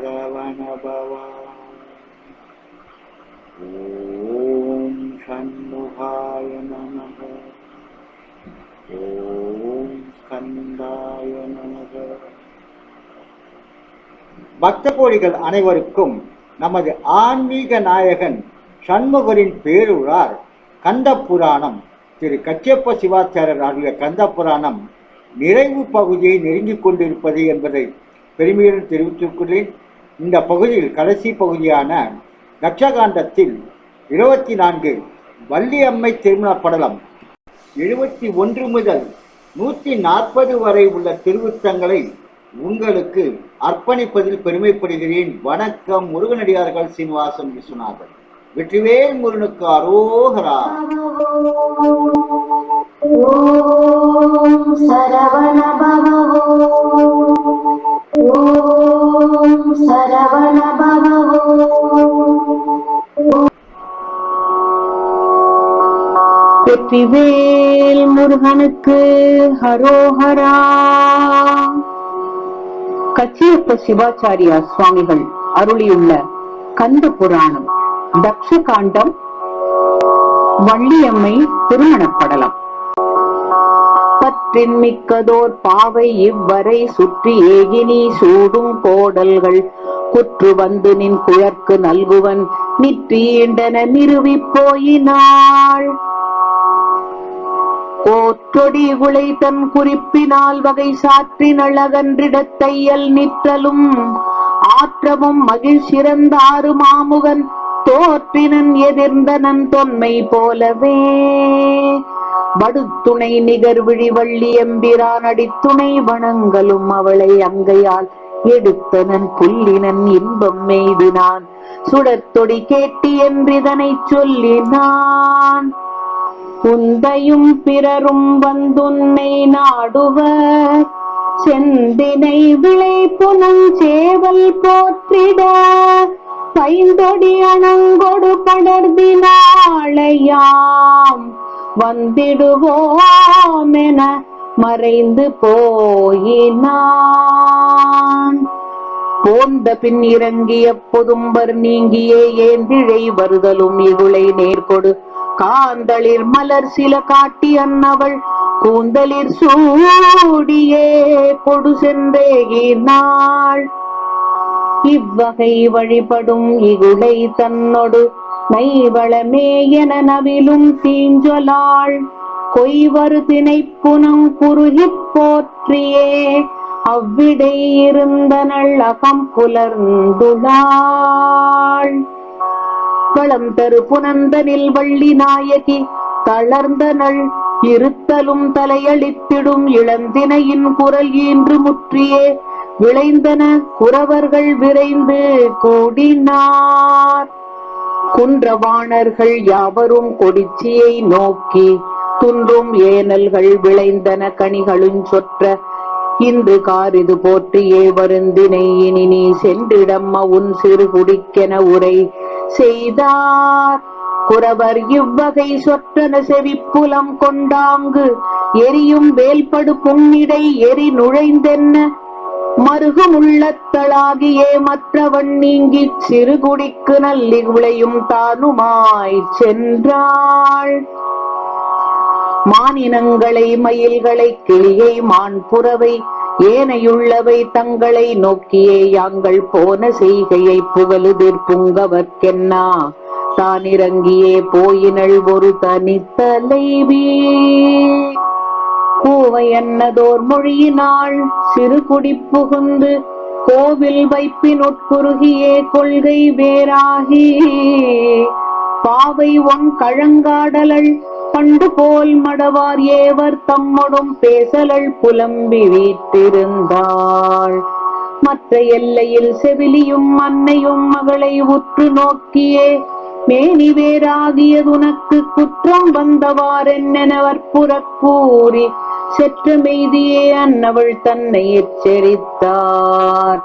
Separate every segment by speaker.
Speaker 1: சரவண பவா ஓம் ஷண்முகாய ஓம் ஸ்கந்தாய பக்த கோடிகள் அனைவருக்கும் நமது ஆன்மீக நாயகன் சண்முகரின் பேருளார் கந்த புராணம் திரு கச்சியப்ப சிவாச்சாரியர் ஆகிய கந்த புராணம் நிறைவு பகுதியை நெருங்கிக் கொண்டிருப்பது என்பதை பெருமையுடன் தெரிவித்துக் கொள்கிறேன். இந்த பகுதியில் கடைசி பகுதியான லட்சகாண்டத்தில் இருபத்தி நான்கு வள்ளியம்மை திருமண படலம் எழுபத்தி ஒன்று முதல் நூற்றி நாற்பது வரை உள்ள திருவுத்தங்களை உங்களுக்கு அர்ப்பணிப்பதில் பெருமைப்படுகிறேன். வணக்கம் முருகனடியார்கள் சீனிவாசன் விஸ்வநாதன் வெற்றிவேல் முருகனுக்கு அரோகரா.
Speaker 2: சரவண வெற்றிவேல் முருகனுக்கு ஹரோஹரா. கச்சியப்ப சிவாச்சாரியா சுவாமிகள் அருளியுள்ள கந்த புராணம் தக்ஷ காண்டம் வள்ளியம்மை திருமணப்படலம். பற்றின் மிக்கதோர் பாவை இவ்வரை சுற்றி ஏகினி சூடும் கோடல்கள். குற்று வந்து நின் குழற்கு நல்குவன் நிற்றீண்டன நிறுவி போயினாள். கோற்றொடி குலை தன் குறிப்பினால் வகை சாற்றின் அழகன்றிடத்தையல் நிற்றலும். ஆற்றமும் மகிழ்ச்சிறந்த ஆறு மாமுகன் தோற்றினன் எதிர்ந்தனன் தொன்மை போலவே. வடுத்துணை நிகர் விழிவள்ளி எம்பிரான் அடித்துணை வணங்கலும் அவளை அங்கையால் எடுத்தனன் புல்லினன் இன்பம் மெய்தினான். சுடத்தொடி கேட்டி என்றிதனை சொல்லினான். உந்தையும் பிறரும் வந்துன்னை நாடுவர். செந்தினை விளை புனஞ்சேவல் போற்றிட. பைந்தொடி அணங்கொடு படர்தினாளையாம். வந்திடுவோம் என மறைந்து போயினான். போந்த பின் இறங்கிய பொதும்பர் நீங்கியே ஏந்திழை வருதலும் இகுளை நேர்கொடு. காந்தளிர் மலர் சில காட்டி அன்னவள் கூந்தலிர் சூடியே கொடு சென்றேகினாள் இவ்வகை வழிபடும் இகுடை தன்னொடு நைவளமே என நவிலும் தீஞ்சொலாள். கொய்வரு திணைப்புனம் குறுகி போற்றியே அவ்விடை இருந்தனள் அகம் புலர்ந்துளாள் வளம் தரு புனந்தனில் வள்ளி நாயகி தளர்ந்தனள் இருத்தலும் தலையளித்திடும் இளந்தினையின் குரல் ஈன்று முற்றியே விளைந்தன குறவர்கள் விரைந்து கூடினார். குன்றவாணர்கள் யாவரும் கொடிச்சியை நோக்கி துன்றும் ஏனல்கள் விளைந்தன கனிகளும் சொற்ற இன்று காரிது போற்றியே வருந்தினை இனி நீ சென்றிடம்மா உன் சிறு குடிக்கென உரை. செய்தார். குறவர் இவ்வகை சொற்றன செவிப்புலம் கொண்டாங்கு. எரியும் வேல்படு புன்னிடை எரி நுழைந்தென்ன? மருகும் உள்ளத்தளாகியே மற்றவன் நீங்கி சிறுகுடிக்கு நல்லி விளையும் தானுமாய் சென்றாள். மானினங்களை மயில்களை கிளியை மான் புறவை ஏனையுள்ளவை தங்களை நோக்கியே யாங்கள் போன செய்கையை புகழுதிர் புங்கவர்க்கென்னா? தான் இறங்கியே போயினள் ஒரு தனித்தலைவி. கூவை என்னதோர் மொழியினாள் சிறு குடி புகுந்து கோவில் வைப்பின் உட்குறுகியே கொள்கை வேறாகி. பாவை ஒன் கழங்காடலள் பண்டு போல் மடவார் ஏவர் தம்மொடும் பேசலள் புலம்பி வீட்டிருந்தாள் மற்ற எல்லையில் செவிலியும் அன்னையும் மகளை உற்று நோக்கியே மேனி வேறாகியதுனக்கு குற்றம் வந்தவாறென்னவர் புறக்கூறி செற்ற மெய்தியே அன்னவள் தன்னை எச்சரித்தார்.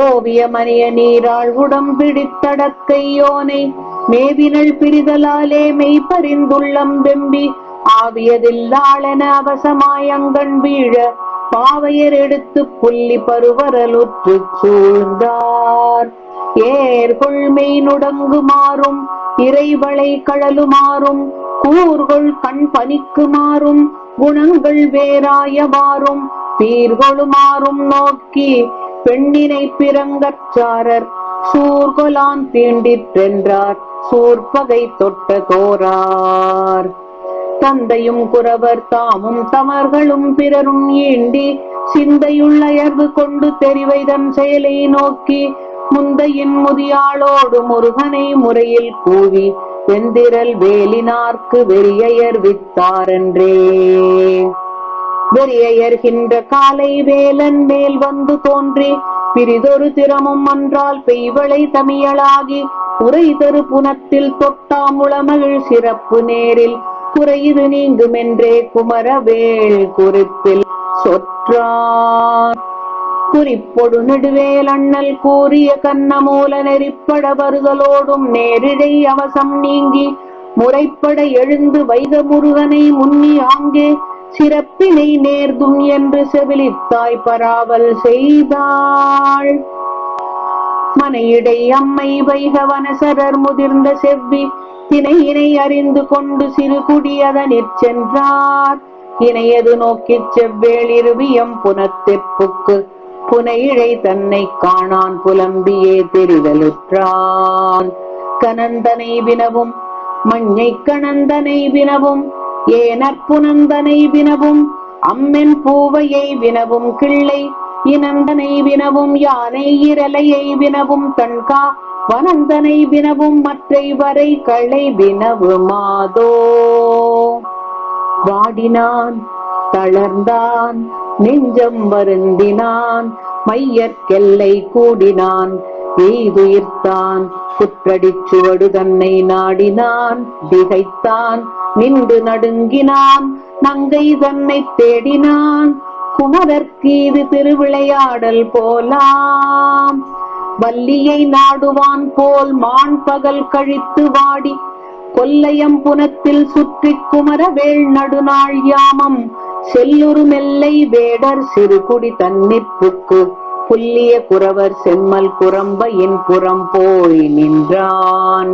Speaker 2: ஓவிய மணிய நீராள் உடம்பிடித்தடக்கையோனை மேவினள் பிரிதலாலே மெய் பறிந்துள்ளம் வெம்பி ஆவியதில்லாளென அவசமாயங்கண் வீழ பாவையர் எடுத்து புள்ளி பருவரலுற்று சூழ்ந்தார். ஏர்கொள்மை நுடங்குமாறும் இறைவளை கழலுமாறும் கூர்கொள் கண் பனிக்குமாறும் குணங்கள் வேறாயமாறும் தீர்கொழுமாறும் நோக்கி பெண்ணினை பிறங்கற்றாரர் சூர்கொலான் தீண்டிற்றென்றார். சூர்பகை தொட்ட தோரார். தந்தையும் குறவர் தாமும் தமர்களும் பிறரும் ஏண்டி சிந்தையுள்ள அயர்வு கொண்டு தெரிவைதன் செயலை நோக்கி முந்தையின் முதியாளோடு முருகனை முறையில் கூவி வெந்திரல் வேலினார்க்கு வெறியயர் வித்தாரென்றே. வெறியயர்கின்ற காலை வேலன் மேல் வந்து தோன்றி பிரிதொரு திறமும் அன்றால் பெய்வளை தமியளாகி உரை தரு புனத்தில் தொட்டாமுளமகிழ் சிறப்பு நேரில். குறையுது நீங்குமென்றே குமரவேள் குறிப்பில் சொற்றார். குறிப்பொடு நெடுவேல் அண்ணல் கூறிய கண்ணமூல நெறிப்பட வருதலோடும் நேரிழை அவசம் நீங்கி. முறைப்பட எழுந்து வைத முருகனை முன்னி ஆங்கே. சிறப்பினை நேர்தும் என்று செவிலித்தாய் பராவல் செய்தாள். மனையிடை அம்மை வைகவனசரர் முதிர்ந்த செவ்வி தினையினை அறிந்து கொண்டு சிறு குடியதனிற் சென்றார். இணையது நோக்கிச் செவ்வேளிருவியம் புனத்தெப்புக்கு புனையிழை தன்னை காணான் புலம்பியே தெரிதலுற்றான். கனந்தனை வினவும் மஞ்சை கணந்தனை வினவும் ஏனற்புனந்தனை வினவும் அம்மென் பூவையை வினவும் கிள்ளை இனந்தனை வினவும் யானை இரலையை வினவும் தன்கா வனந்தனை வினவும் மற்றை வரை களை வினவு மாதோ வாடினான் தளர்ந்தான் நெஞ்சம் வருந்தினான் மையற்கெல்லை கூடினான் எய்துயிர்த்தான் குற்றடிச் தன்னை நாடினான் திகைத்தான் நின்று நடுங்கினான் நங்கை தன்னை தேடினான் குமரர்க்கு இது திருவிளையாடல் போலாம். வள்ளியை நாடுவான் போல் மான் பகல் கழித்து வாடி. கொல்லையம் புனத்தில் சுற்றி குமரவேள் நடுநாள் யாமம். செல்லுரு மெல்லை வேடர் சிறுகுடி தன்னிப்புக்கு புல்லிய குறவர் செம்மல் குரம்பையின் புறம் போய் நின்றான்.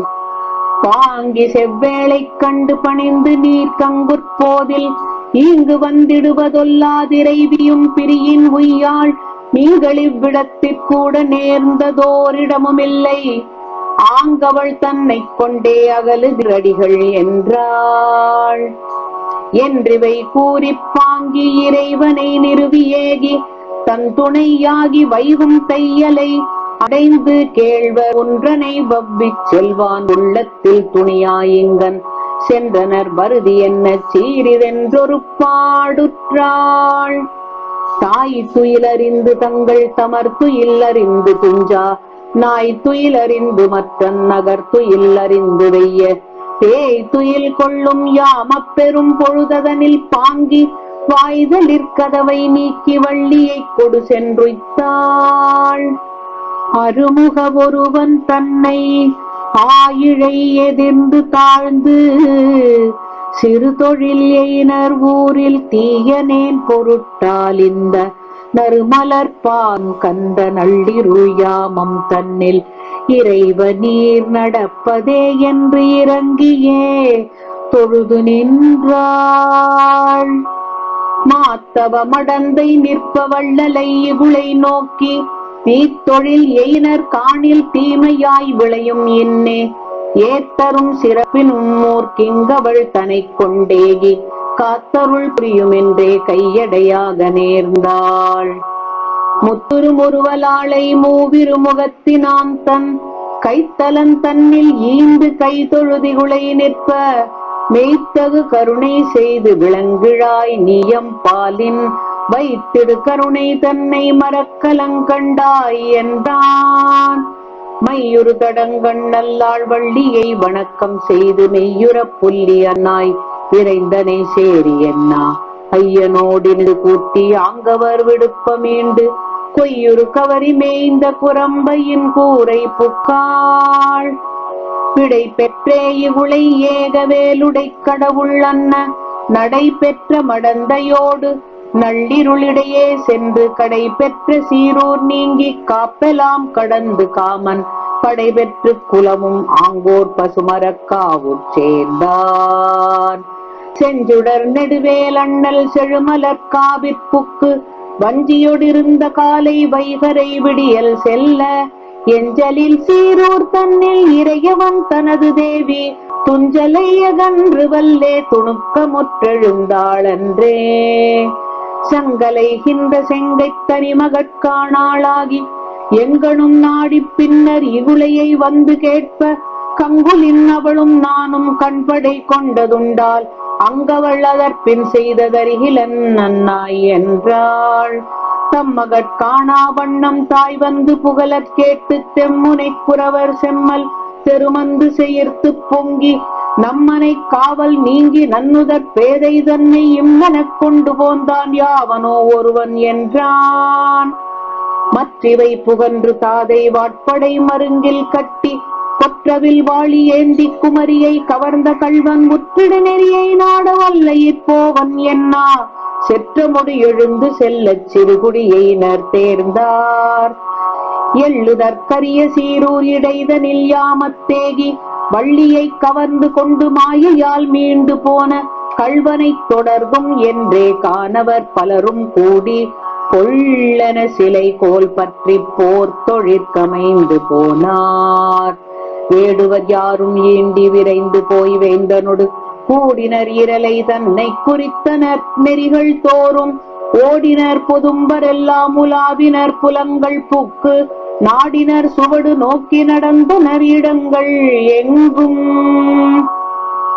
Speaker 2: பாங்கி செவ்வேளை கண்டு பணிந்து நீர் கங்குற்போதில் இங்கு வந்திடுவதொல்லாதிரைவியும் பிரியின் உய்யாள் நீங்கள் இவ்விடத்திற்கூட நேர்ந்ததோரிடமுமில்லை. ஆங்கவள் தன்னை கொண்டே அகலுதிரடிகள் என்றாள். என்றிவை கூறிப் பாங்கி இறைவனை நிறுவியேகி தன் துணையாகி வைவம் தையலை அடைந்து கேழ்வர் ஒன்றனை வவ்விச் செல்வான் உள்ளத்தில் துணியாயிங்கன் சென்றனர் வருதி என்ன சீரிதென்றொரு பாடுற்றாள். தாய் துயிலறிந்து தங்கள் தமர் துயிலறிந்து துஞ்சா. நாய் துயிலறிந்து மற்ற நகர் துயிலறிந்து வெய்ய. பேய் துயில் கொள்ளும் யாம பெரும் பொழுததனில் பாங்கி. வாய்தலிற்கதவை நீக்கி வள்ளியைக் கொடு சென்றுத்தாள் அருமுக ஒருவன் தன்னை ஆயிழை எதிர்ந்து தாழ்ந்து சிறு தொழில் எயினர் ஊரில் தீயனேன் பொருட்டால் இந்த நறுமலர்பான் கந்த நள்ளிருள் யாமம் தன்னில் இறைவ நீர் நடப்பதே என்று இறங்கியே தொழுது நின்றாள். மாத்தவ மடந்தை நிற்ப வள்ளலை இவுளை நோக்கி தீத்தொழில் எயினர் காணில் தீமையாய் விளையும் இன்னே ஏத்தரும் சிறப்பினும் கிங்கவள் தனை கொண்டேகி காத்தருள் புரியுமென்றே கையடையாக நேர்ந்தாள். முத்துரு முருவலாளை மூவிரு முகத்தினான் தன் கைத்தலன் தன்னில் ஈந்து கைதொழுதிகுளை நிற்ப மெய்த்தகு கருணை செய்து விளங்கிழாய் நீயம் பாலின் வைத்திடு கருணை தன்னை மரக்கலங்கண்டாய் என்றான். மையுறு தடங்கண் நல்லாள் வள்ளியை வணக்கம் செய்து மெய்யுற புல்லி அன்னாய் விரைந்தனை சேரி என்னா. ஐயனோடினு கூட்டி ஆங்கவர் விடுப்ப மீண்டு கொய்யுறு கவரி மேய்ந்த குரம்பையின் கூரை புக்காள். பிடை பெற்றே இவுளை ஏகவேலுடை கடவுள் அன்ன. நடை பெற்ற மடந்தையோடு நள்ளிருளிடையே சென்று கடை பெற்ற சீரூர் நீங்கி காப்பெலாம் கடந்து காமன். படை பெற்று குலமும் ஆங்கோர் பசுமரக்காவுட் சேர்ந்தான். செஞ்சுடர் நெடுவேல் அண்ணல் செழுமலர் காவிற்புக்கு வஞ்சியொடிருந்த காலை வைகரை விடியல் செல்ல எஞ்சலில் சீரூர் தன்னில் இறையவன் தனது தேவி துஞ்சலை அகன்று வல்லே துணுக்கமுற்றெழுந்தாளன்றே. சங்கலைகின்ற செங்கை தனிமகட்காணாளாகி எங்கனும் நாடிப் பின்னர் இகுலையை வந்து கேட்ப கங்குலின் அவளும் நானும் கண்படை கொண்டதுண்டால் அங்கவள் அதற்பின் செய்ததருகிலன் நன்னாய் என்றாள். தம்மகட் காணா வண்ணம் தாய் வந்து புகழற் கேட்டு தெம்முனை குறவர் செம்மல் தெருமந்து செயர்த்து பொங்கி நம்மனை காவல் நீங்கி நன்னுதற் பேதை தன்னை இம்மனக் கொண்டு போந்தான் யாவனோ ஒருவன் என்றான். மற்றிவை புகன்று தாதை வாட்படை மருங்கில் கட்டி கொற்றவில் வாளி ஏந்தி குமரியை கவர்ந்த கள்வன் முற்றிடு நெறியை நாட வல்ல இப்போவன் என்னா? செற்றமுடி எழுந்து செல்லச் சிறுகுடியினர் தேர்ந்தார் எள்ளுதற்கரிய சீரூர் இடைதனில் யாமத்தேகி வள்ளியை கவர்ந்து கொண்டு மாயையால் மீண்டு போன கள்வனைத் தொடர்ந்தும் என்றே காணவர் பலரும் கூடி கொள்ளன சிலை கோல் பற்றி போர் தொழிற்கமைந்து போனார். வேடுவர் யாரும் ஏந்தி விரைந்து போய் வேந்தனொடு கூடினர் இரலை தன்னை குறித்தனர் நெறிகள் தோறும். ஓடினர் பொதும்பரெல்லாம் உலாவினர் புலங்கள் புக்கு நாடினர் சுவடு நோக்கி நடந்தனர் இடங்கள் எங்கும்.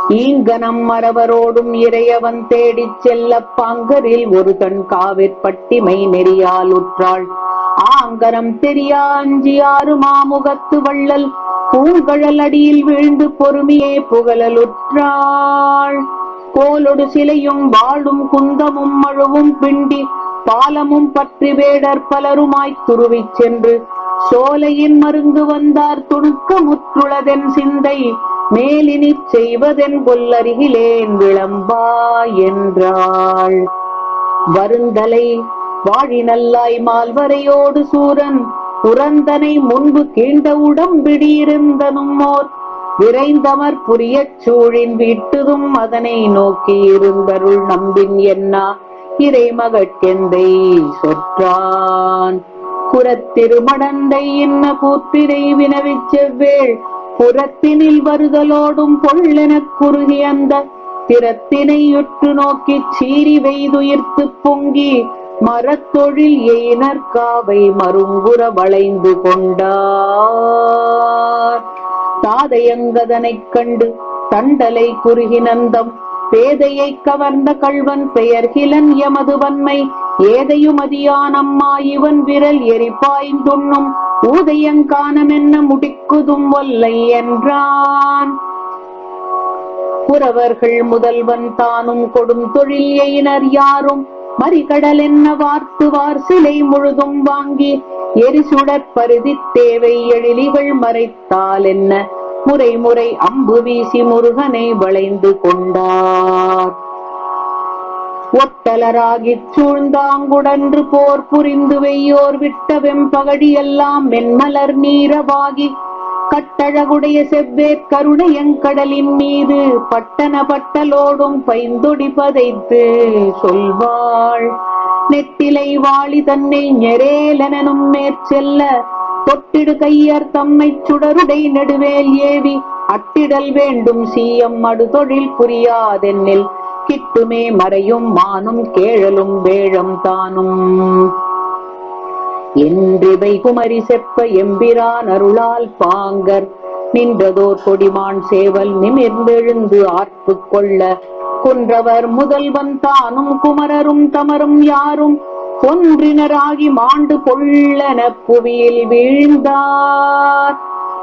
Speaker 2: ஈங்கனம் மறவரோடும் இறையவன் தேடிச் செல்ல பாங்கரில் ஒரு தன் காவிற்பட்டிமை நெறியால் உற்றாள். ஆங்கரம் தெரியா அஞ்சி ஆறு மாமுகத்து வள்ளல் பூங்கழல் அடியில் வீழ்ந்து பொறுமையே புகழலுற்றாள் கோலொடு சிலையும் வாழும் குந்தமும் மழுவும் பிண்டி பாலமும் பற்றி வேடர் பலருமாய்த் துருவிச் சென்று சோலையின் மருங்கு வந்தார் துணுக்க முற்றுளதென் சிந்தை மேலினிச் செய்வதென் கொல்லருகிலேன் விளம்பா என்றாள். வருந்தலை வாழி நல்லாய் மால்வரையோடு சூரன் புரந்தனை முன்பு கீண்ட உடம்பிடியிருந்தனும் ஓர் விரைந்தமர் புரியச் சூழின் வீட்டுதும் அதனை நோக்கி இருந்தருள் நம்பின் என்ன இறை மகட்கெந்தை சொற்றான். புறத்திருமடந்தை இன்ன கூத்திரை வினவிச்செவ்வேள் புறத்தினில் வருதலோடும் பொள்ளெனக் குறுகி அந்த திறத்தினையுற்று நோக்கி நோக்கிச் சீறி வெய்துயிர்த்து பொங்கி மரத்தொழில் எயினர் காவை மருங்குற வளைந்து கொண்டார். தாதையங்கதனைக் கண்டு தண்டலை குறுகி நந்தம் பேதையை கவர்ந்த கள்வன் பெயர்கிலன் எமது வன்மை. ஏதையுமதியானம்மா இவன் விரல் எரிப்பாய்ந்துண்ணும் ஊதையங்கானமென்ன முடிக்குதும் வல்லை என்றான். புறவர்கள் முதல்வன் தானும் கொடும் தொழில் எயினர் யாரும். மறிகடல் என்ன வார்த்துவார் சிலை முழுதும் வாங்கி. எரிசுடற் பருதி தேவை எழிலிகள் மறைத்தால் என்ன முறை முறை அம்பு வீசி முருகனை வளைந்து கொண்டார். ஒட்டலராகிச் சூழ்ந்தாங்குடன்று போர் புரிந்து வெய்யோர் விட்ட வெம்பகடியெல்லாம் மென்மலர் நீரவாகி கட்டழகுடைய செவ்வேற் கருணையங்கடலின் மீது பட்டன பட்டலோடும் பைந்தொடி பதைத்து சொல்வாள். நெட்டிலை வாழி தன்னை நெரேலனும் மேற்செல்ல தொட்டிடு கையர் தம்மை சுடருடை நெடுவேல் ஏவி அட்டிடல் வேண்டும் சீயம் அடுதொழில் புரியாதென்னில் கிட்டுமே மறையும் மானும் கேழலும் வேழம் தானும். என்றிவை குமரி செப்ப எம்பிரான் அருளால் பாங்கர் நின்றதோர் கொடிமான் சேவல் நிமிர்ந்தெழுந்து ஆர்ப்பு கொள்ள குன்றவர் முதல்வன் தானும் குமரரும் தமரும் யாரும் ஒன்றினராகி மாண்டு பொள்ளன புவியில் வீழ்ந்தார்.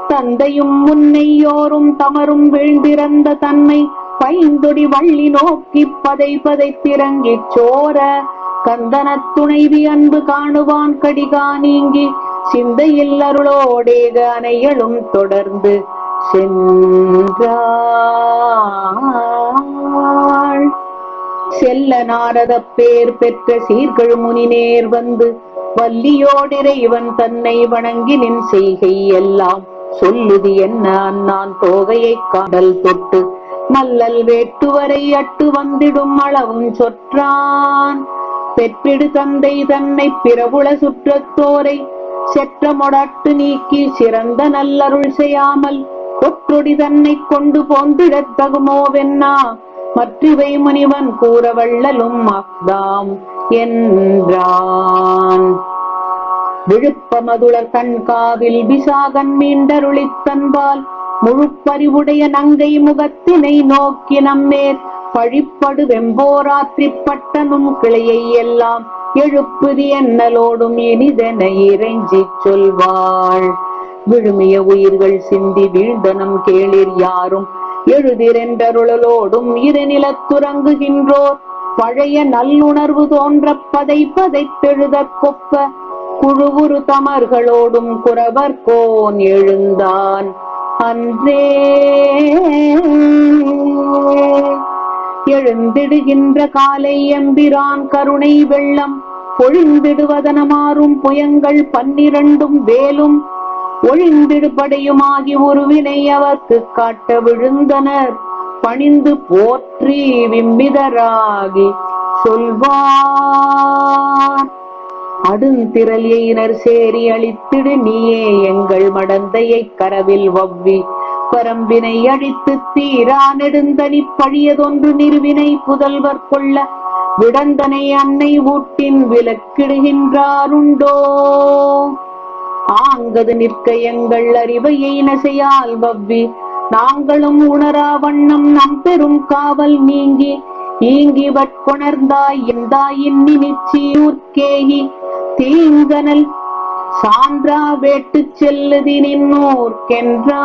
Speaker 2: தந்தையும் முன்னையோரும் தமரும் வீழ்ந்திறந்த தன்னை பைந்தொடி வள்ளி நோக்கி பதை பதைத்திறங்கிச் சோர கந்தனத் துணைவி அன்பு காணுவான் கடிகா நீங்கி சிந்தையில் அருளோடேக அணைகளும் தொடர்ந்து சென்றாள். செல்ல நாரத பேர் பெற்ற சீர்கள் முனிநேர் வந்து வள்ளியோடிறைவன் தன்னை வணங்கி நின் செய்கை எல்லாம் சொல்லுது என்ன அண்ணான் தோகையை காடல் தொட்டு. மல்லல் வேட்டுவரை அட்டு வந்திடும் அளவும் சொற்றான். பெற்றிடு தந்தை தன்னை பிறவுள சுற்றத்தோரை செற்றமொடட்டு நீக்கி சிறந்த நல்லருள் செய்யாமல் கொற்றொடி தன்னை கொண்டு போந்திடத் தகுமோவென்னா மற்றிவை முனிவன் கூற வள்ளலும் அஃதாம் என்றான். விழுப்பமதுளர் கண்காவில் விசாகன் மீண்டருளித்தன்பால் முழுப்பறிவுடைய நங்கை முகத்தினை நோக்கி நம்மேர் பழிப்படு வெம்போராத்திரி பட்டனும் கிளையை எல்லாம் எழுப்புதி என்னலோடும் இனிதென இறைஞ்சிச் சொல்வாள். விழுமிய உயிர்கள் சிந்தி வீழ்ந்தனம் கேளிர் யாரும் எழுதிரென்றருளலோடும் இரு நிலத்துறங்குகின்றோர் பழைய நல்லுணர்வு தோன்ற பதை பதைத்தெழுத கொப்ப குழுவுரு தமர்களோடும் குறவர் கோன் எழுந்தான். அன்றே எழுந்திடுகின்ற காலை எம்பிரான் கருணை வெள்ளம் பொழிந்திடுவதனமாறும் புயங்கள் பன்னிரண்டும் வேலும் ஒழிந்திடுபடையுமாகி உருவினை அவர்க்கு காட்ட விழுந்தனர். பணிந்து போற்றி விம்பிதராகி சொல்வார். அடுந்திரளியினர் சேரி அழித்திடு நீயே எங்கள் மடந்தையை கரவில் வவ்வி. பரம்பினை அழித்து தீரா நெடுந்தனி பழியதொன்று நிறுவினை புதல்வர் கொள்ள. விடந்தனை அன்னை ஊட்டின் விலக்கிடுகின்றாருண்டோ ஆங்கது நிற்க எங்கள் அறிவையை நசையால் வவ்வி. நாங்களும் உணரா வண்ணம் நம் பெரும் காவல் நீங்கி. ஈங்கி வட்கொணர்ந்தாய் இந்தாயின் நிச்சியூர்க்கேகி தீங்கனல் சான்றா வேட்டுச் செல்லுதி நின்னோர்க்கென்றா.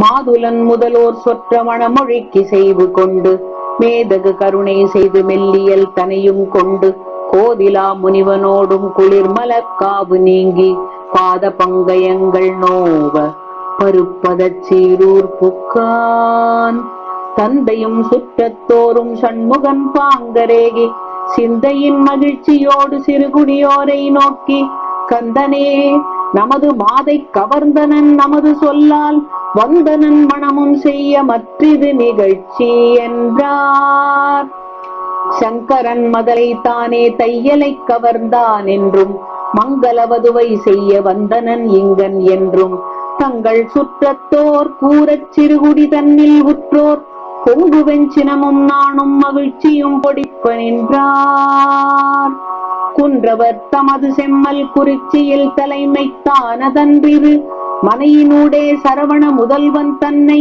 Speaker 2: மாதுலன் முதலோர் சொற்ற மணமொழிக்கு செய்து கொண்டு. மேதகு கருணை செய்து மெல்லியல் தனையும் கொண்டு. கோதிலா முனிவனோடும் குளிர் மலக்காவு நீங்கி பாத பங்கயங்கள் நோவ பருப்பதச் சீரூர் புக்கான். தந்தையும் சுற்றத்தோறும் சண்முகன் பாங்கரேகி சிந்தையின் மகிழ்ச்சியோடு சிறுகுடியோரை நோக்கி கந்தனே நமது மாதை கவர்ந்தனன் நமது சொல்லால் வந்தனன் மனமும் செய்ய மற்றிது நிகழ்ச்சி என்றார். சங்கரன் மதலை தானே தையலை கவர்ந்தான் என்றும் மங்களவதுவை செய்ய வந்தனன் இங்கன் என்றும் தங்கள் சுற்றத்தோர் கூறச் சிறுகுடி தன்னில் உற்றோர் பொங்கு வெஞ்சினமும் நானும் மகிழ்ச்சியும் பொடிப்ப நின்றார். குன்றவர் தமது செம்மல் குறிச்சியில் தலைமைத்தானதன்றிரு மனையினூடே சரவண முதல்வன் தன்னை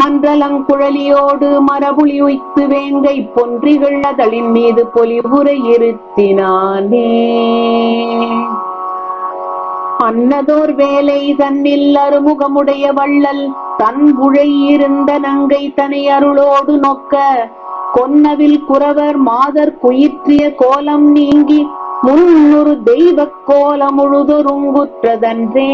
Speaker 2: மன்றலங்குழலியோடு மரபுளி உய்த்து வேங்கை பொன்றிகள் அதளின் மீது பொலிவுரை இருத்தினானே. அன்னதோர் வேலை தன்னில் அருமுகமுடைய வள்ளல் தன் புழை இருந்த நங்கை தனை அருளோடு நோக்க கொன்னவில் குறவர் மாதர் குயிற்றிய கோலம் நீங்கி முன்னொரு தெய்வக் கோலம் முழுதொருங்குற்றதன்றே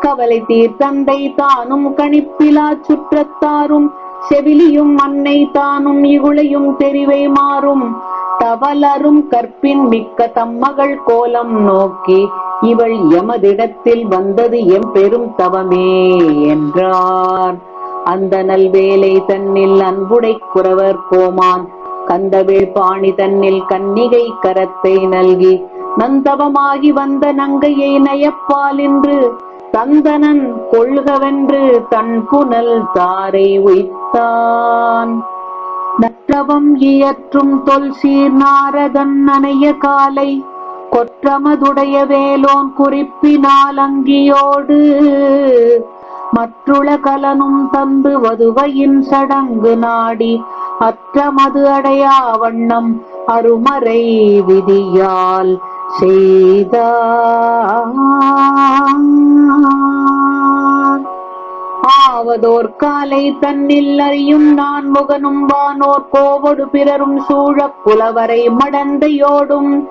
Speaker 2: கவலை தீர்த்தந்தை தானும் கணிப்பிலா சுற்றத்தாரும் செவிலியும் மண்ணை தானும் இகுளையும் தெரிவை மாறும். தவலரும் கற்பின் மிக்க தம்மகள் கோலம் நோக்கி இவள் எமதிடத்தில் வந்தது எம் பெரும் தவமே என்றார். அந்த நல்வேலை தன்னில் அன்புடை குறவர் கோமான் கந்தவேள் பாணி தன்னில் கன்னிகை கரத்தை நல்கி நந்தவமாகி வந்த நங்கையை நயப்பால் என்று தந்தனன் கொள்கவென்று தன் புனல் தாரை உய்த்தான். நற்றவம் இயற்றும் தொல் சீர் நாரதன் நனைய காலை கொற்றமதுடைய வேலோன் குறிப்பினால் அங்கியோடு. மற்றுள கலனும் தந்து வதுவையின் சடங்கு நாடி அற்றமது அடையா வண்ணம் அருமறை விதியால் செய்தான் ஆவதோர் காலை தன்னில் அறியும் நான் முகனும் வானோர் கோவொடு பிறரும் சூழப் புலவரை மடந்தையோடும்.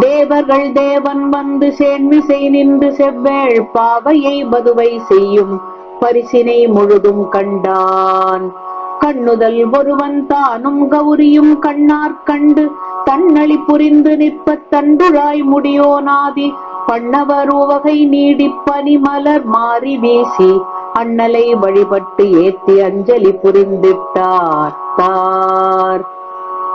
Speaker 2: தேவர்கள் தேவன் வந்து சேன்மிசை நின்று செவ்வேள் பாவையை பதுவை செய்யும். பரிசினை முழுதும் கண்டான். கண்ணுதல் ஒருவன் தானும் கௌரியும் கண்ணார் கண்டு தன்னளி புரிந்து நிற்பத் தண்டுழாய் முடியோனாதி. பண்ணவர் உவகை நீடிப் பனிமலர் மாறி வீசி அண்ணலை வழிபட்டு ஏத்தி அஞ்சலி புரிந்திட்டார் தார்.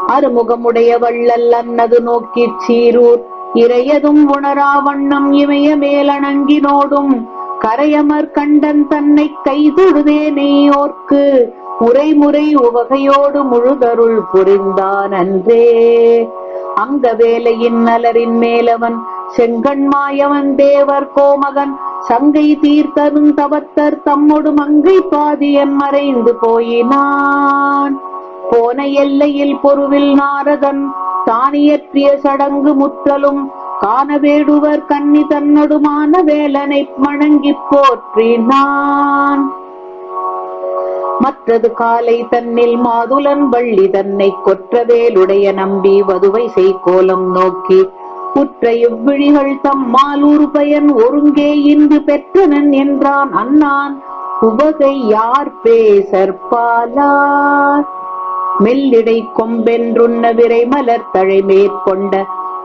Speaker 2: அருமுகமுடைய வள்ளல் அன்னது நோக்கிச் சீரூர். இறையதும் உணரா வண்ணம் இமய மேலணங்கினோடும் கரையமர் கண்டன் தன்னை கைதொழுதே நெய்யோர்க்கு முறைமுறை உவகையோடு முழுதருள் புரிந்தான் அன்றே. அங்க வேலையின் நலரின் மேலவன் செங்கண்மாயவன் தேவர் கோமகன் சங்கை தீர்த்தரும் தவத்தர் தம்மொடு மங்கை பாதியன் மறைந்து போயினான். போன எல்லையில் பொருவில் நாரதன் தானியற்றிய சடங்கு முற்றலும் காணவேடுவர் கன்னி தன்னொடுமான வேலனை வணங்கிப் போற்றினான். மற்றது காலை தன்னில் மாதுலன் வள்ளி தன்னை கொற்றவேலுடைய நம்பி வதுவை செய்கோலம் நோக்கி குற்ற இவ்விழிகள் தம்மால் ஒரு பயன் ஒருங்கே இன்று பெற்றனன் என்றான் அண்ணான். உவகை யார் பேசற்பாலார் மெல்லிடை கொம்பென்றுண்ண விரை மலர் தழை மேற்கொண்ட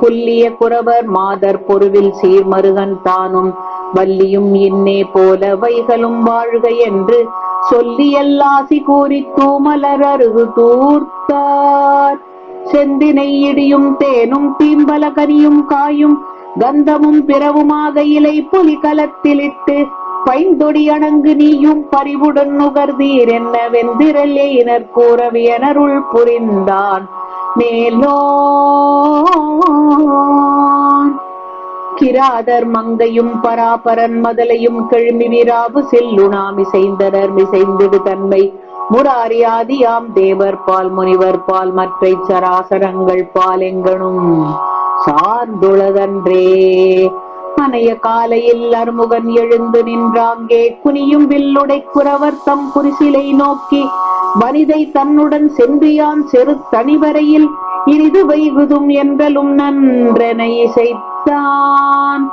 Speaker 2: புல்லிய குறவர் மாதர் பொருவில் சீர்மருகன் தானும். வள்ளியும் இன்னே போல வைகளும் வாழ்க என்று சொல்லி எல்லாசி கூறி தூமலர் அருகு தூர்த்தார். செந்தினை இடியும் தேனும் தீம்பல கனியும் காயும் கந்தமும் பிறவுமாக இலை புலி கலத்திலிட்டு பைந்தொடி அணங்கு நீயும் பறிவுடன் நுகர்ந்தீர் என்ன வெந்திரல் எயினர் கூறவியனருள் புரிந்தான். மேலோ கிராதர் மங்கையும் பராபரன் மதலையும் கெழுமி விராவு செல்லுணாமி இசைந்தனர் மிசைந்திடு தன்மை. முரியாதியாம் ஆதியாம் தேவர் பால் முனிவர் பால் மற்றை சராசரங்கள் பால் எங்கனும் சார்ந்துளதன்றே. மனைய காலையில் அருமுகன் எழுந்து நின்றாங்கே. குனியும் வில்லுடை குறவர் தம் குரிசிலை நோக்கி வனிதை தன்னுடன் சென்றியான் செரு தனிவரையில் இனிது வைகுதும் என்றலும் நன்றென இசைத்தான்.